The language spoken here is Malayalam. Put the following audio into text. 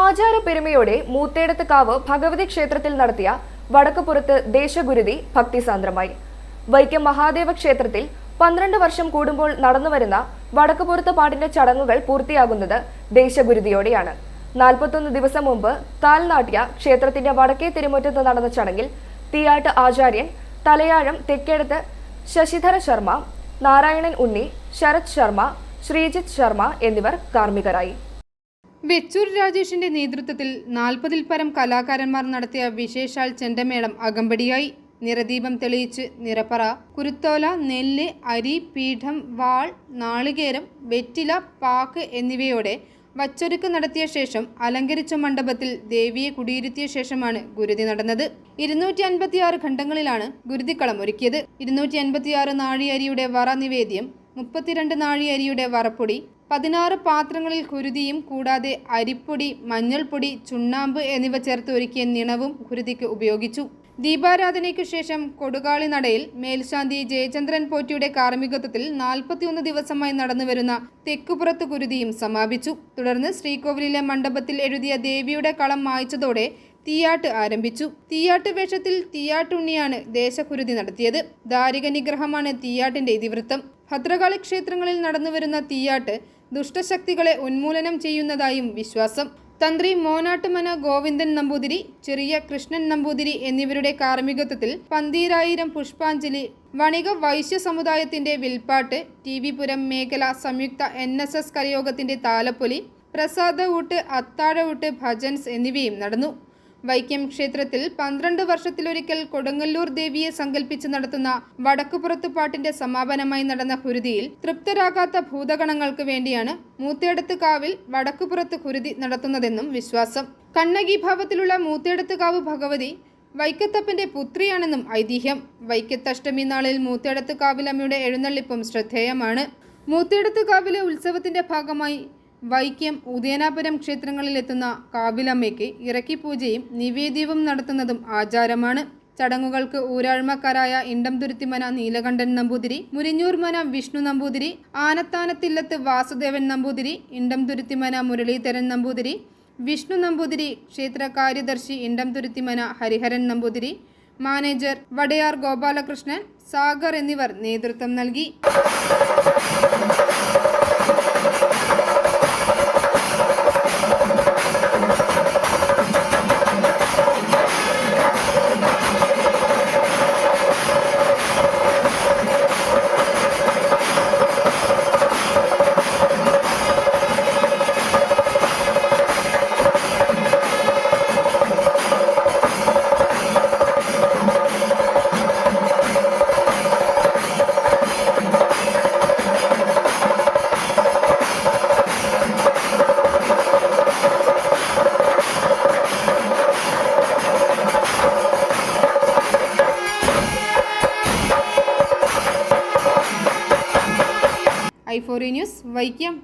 ആചാരപ്പെരുമയോടെ മൂത്തേടത്ത് കാവ് ഭഗവതി ക്ഷേത്രത്തിൽ നടത്തിയ വടക്കുപുറത്ത് ദേശഗുരുതി ഭക്തിസാന്ദ്രമായി. വൈക്കം മഹാദേവ ക്ഷേത്രത്തിൽ പന്ത്രണ്ട് വർഷം കൂടുമ്പോൾ നടന്നുവരുന്ന വടക്കുപുറത്ത് പാട്ടിന്റെ ചടങ്ങുകൾ പൂർത്തിയാകുന്നത് ദേശഗുരുതിയോടെയാണ്. നാൽപ്പത്തൊന്ന് ദിവസം മുമ്പ് താൽനാട്യ ക്ഷേത്രത്തിന്റെ വടക്കേ തിരുമുറ്റത്ത് നടന്ന ചടങ്ങിൽ തീയാട്ട് ആചാര്യൻ തലയാഴം തെക്കേടത്ത് ശശിധര ശർമ്മ നാരായണൻ ഉണ്ണി ശരത് ശർമ്മ ശ്രീജിത് ശർമ്മ എന്നിവർ കാർമ്മികരായി. വെച്ചൂർ രാജേഷിന്റെ നേതൃത്വത്തിൽ നാൽപ്പതിൽ പരം കലാകാരന്മാർ നടത്തിയ വിശേഷാൽ ചെണ്ടമേളം അകമ്പടിയായി. നിറദീപം തെളിയിച്ച് നിറപ്പറ കുരുത്തോല നെല്ല് അരി പീഠം വാൾ നാളികേരം വെറ്റില പാക്ക് എന്നിവയോടെ വച്ചൊരുക്ക് നടത്തിയ ശേഷം അലങ്കരിച്ച മണ്ഡപത്തിൽ ദേവിയെ കുടിയിരുത്തിയ ശേഷമാണ് ഗുരുതി നടന്നത്. ഇരുന്നൂറ്റി അൻപത്തിയാറ് ഖണ്ഡങ്ങളിലാണ് ഗുരുതിക്കളം ഒരുക്കിയത്. ഇരുന്നൂറ്റി അൻപത്തിയാറ് നാഴിയരിയുടെ വറ നിവേദ്യം മുപ്പത്തിരണ്ട് നാഴിയരിയുടെ വറപ്പൊടി പതിനാറ് പാത്രങ്ങളിൽ കുരുതിയും കൂടാതെ അരിപ്പൊടി മഞ്ഞൾപ്പൊടി ചുണ്ണാമ്പ് എന്നിവ ചേർത്ത് ഒരുക്കിയ നിണവും കുരുതിക്ക് ഉപയോഗിച്ചു. ദീപാരാധനയ്ക്കു ശേഷം കൊടുകാളി നടയിൽ മേൽശാന്തി ജയചന്ദ്രൻ പോറ്റിയുടെ കാർമ്മികത്വത്തിൽ നാൽപ്പത്തിയൊന്ന് ദിവസമായി നടന്നുവരുന്ന തെക്കുപുറത്ത് കുരുതിയും സമാപിച്ചു. തുടർന്ന് ശ്രീകോവിലിലെ മണ്ഡപത്തിൽ എഴുതിയ ദേവിയുടെ കളം മായ്ച്ചതോടെ തീയാട്ട് ആരംഭിച്ചു. തീയാട്ട് വേഷത്തിൽ തീയാട്ടുണ്ണിയാണ് ദേശകുരുതി നടത്തിയത്. ദാരിക നിഗ്രഹമാണ് തീയാട്ടിന്റെ ഇതിവൃത്തം. ഭദ്രകാളി ക്ഷേത്രങ്ങളിൽ നടന്നുവരുന്ന തീയാട്ട് ദുഷ്ടശക്തികളെ ഉന്മൂലനം ചെയ്യുന്നതായും വിശ്വാസം. തന്ത്രി മോനാട്ടുമന ഗോവിന്ദൻ നമ്പൂതിരി ചെറിയ കൃഷ്ണൻ നമ്പൂതിരി എന്നിവരുടെ കാർമ്മികത്വത്തിൽ പന്തീരായിരം പുഷ്പാഞ്ജലി വണിക വൈശ്യ സമുദായത്തിന്റെ വിൽപ്പാട്ട് ടി വി പുരം മേഖല സംയുക്ത എൻ എസ് എസ് കരയോഗത്തിന്റെ താലപ്പൊലി പ്രസാദ ഊട്ട് അത്താഴ ഊട്ട് ഭജൻസ് എന്നിവയും നടന്നു. വൈക്കം ക്ഷേത്രത്തിൽ പന്ത്രണ്ട് വർഷത്തിലൊരിക്കൽ കൊടുങ്ങല്ലൂർ ദേവിയെ സങ്കല്പിച്ച് നടത്തുന്ന വടക്കുപുറത്ത് പാട്ടിന്റെ സമാപനമായി നടന്ന കുരുതിയിൽ തൃപ്തരാകാത്ത ഭൂതഗണങ്ങൾക്ക് വേണ്ടിയാണ് മൂത്തേടത്ത് കാവിൽ വടക്കുപുറത്ത് കുരുതി നടത്തുന്നതെന്നും വിശ്വാസം. കണ്ണകി ഭാവത്തിലുള്ള മൂത്തേടത്ത് കാവ് ഭഗവതി വൈക്കത്തപ്പന്റെ പുത്രിയാണെന്നും ഐതിഹ്യം. വൈക്കത്തഷ്ടമി നാളിൽ മൂത്തേടത്ത് കാവിലമ്മയുടെ എഴുന്നള്ളിപ്പും ശ്രദ്ധേയമാണ്. മൂത്തേടത്ത് കാവിലെ ഉത്സവത്തിന്റെ ഭാഗമായി വൈക്കം ഉദയനാപുരം ക്ഷേത്രങ്ങളിലെത്തുന്ന കാവിലമ്മയ്ക്ക് ഇറക്കി പൂജയും നിവേദ്യവും നടത്തുന്നതും ആചാരമാണ്. ചടങ്ങുകൾക്ക് ഊരാഴ്മക്കാരായ ഇണ്ടംതുരുത്തിമന നീലകണ്ഠൻ നമ്പൂതിരി മുരിഞ്ഞൂർമന വിഷ്ണു നമ്പൂതിരി ആനത്താനത്തില്ലത്ത് വാസുദേവൻ നമ്പൂതിരി ഇണ്ടംതുരുത്തിമന മുരളീധരൻ നമ്പൂതിരി വിഷ്ണു നമ്പൂതിരി ക്ഷേത്ര കാര്യദർശി ഇണ്ടംതുരുത്തിമന ഹരിഹരൻ നമ്പൂതിരി മാനേജർ വടയാർ ഗോപാലകൃഷ്ണൻ സാഗർ എന്നിവർ നേതൃത്വം നൽകി. ഫോറി ന്യൂസ്. വൈക്കം.